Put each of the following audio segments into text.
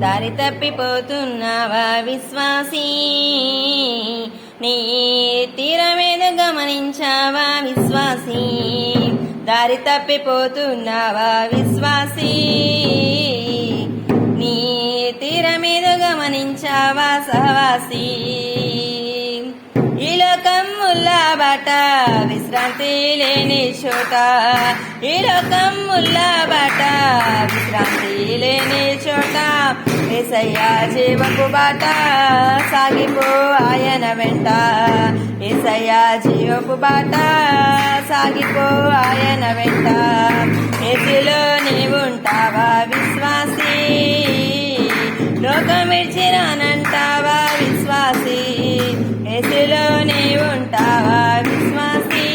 దారి తప్పిపోతున్నావా విశ్వాసీ? నీ తీరమేద గమనించావా విశ్వాసీ? దారి తప్పిపోతున్నావా విశ్వాసీ? నీ తీరమేద గమనించావా సహవాసీ? ముల్లాబాట విశ్రాంతి లేని చోట. ఈ లోకం ముల్లాబాట విశ్రాంతి లేని చోట. ఏసయ్యా జీవపు బాట సాగిపో ఆయన వెంట. ఏసయ్యా జీవపు బాట సాగిపో ఆయన వెంట. ఏసులో నీవుంటావా విశ్వాసి? లోకం విడిచిరానంటావా విశ్వాసి? ఏసులో నీ విశ్వాసీ.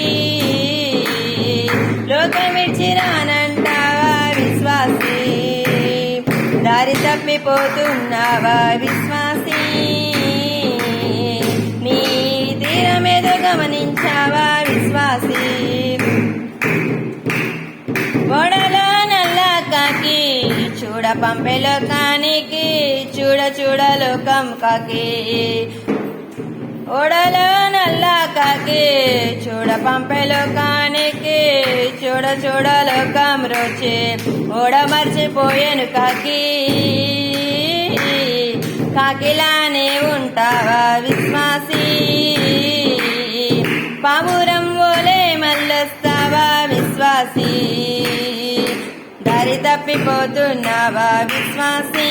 లోకం విడిచిరానంటావా విశ్వాసి. దారి తప్పిపోతున్నావా విశ్వాసీ. నీ తీరమేదో గమనించావా విశ్వాసీ. ఓడలో నల్ల కాకి చూడ పంపెలో కానికి చూడ చూడ లోకం కాకి. ఓడలో నల్ల కాకి చూడ పంపే లోకానికి చూడ చూడ లోకం రుచి ఓడ మర్చిపోయాను కాకి. కాకిలానే ఉంటావా విశ్వాసి? పావురం ఓలే మల్లొస్తావా విశ్వాసి? దారి తప్పిపోతున్నావా విశ్వాసీ?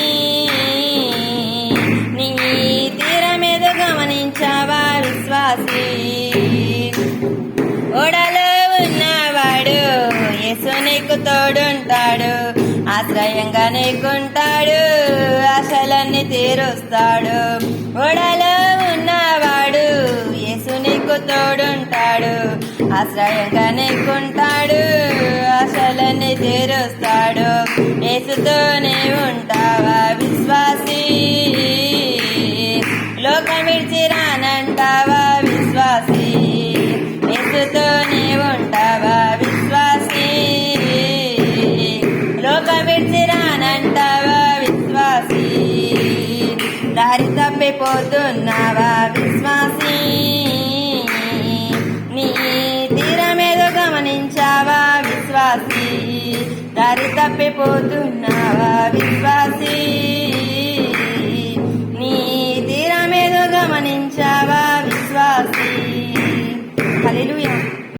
ఉన్నవాడు. యేసు నీకు తోడుంటాడు. ఆశ్రయంగా నీకుంటాడు. ఆశలన్నీ తీరుస్తాడు. ఓడలో ఉన్నవాడు యేసు నీకు తోడుంటాడు. ఆశ్రయంగా నీకుంటాడు. ఆశలన్నీ తీరుస్తాడు. యేసుతోనే ఉంటాడు దారి తప్పిపోతున్నావా విశ్వాసి? నీ తీరమేదో గమనించావా విశ్వాసి? దారి తప్పిపోతున్నావా విశ్వాసి? నీ తీరమేదో గమనించావా విశ్వాసి? హలో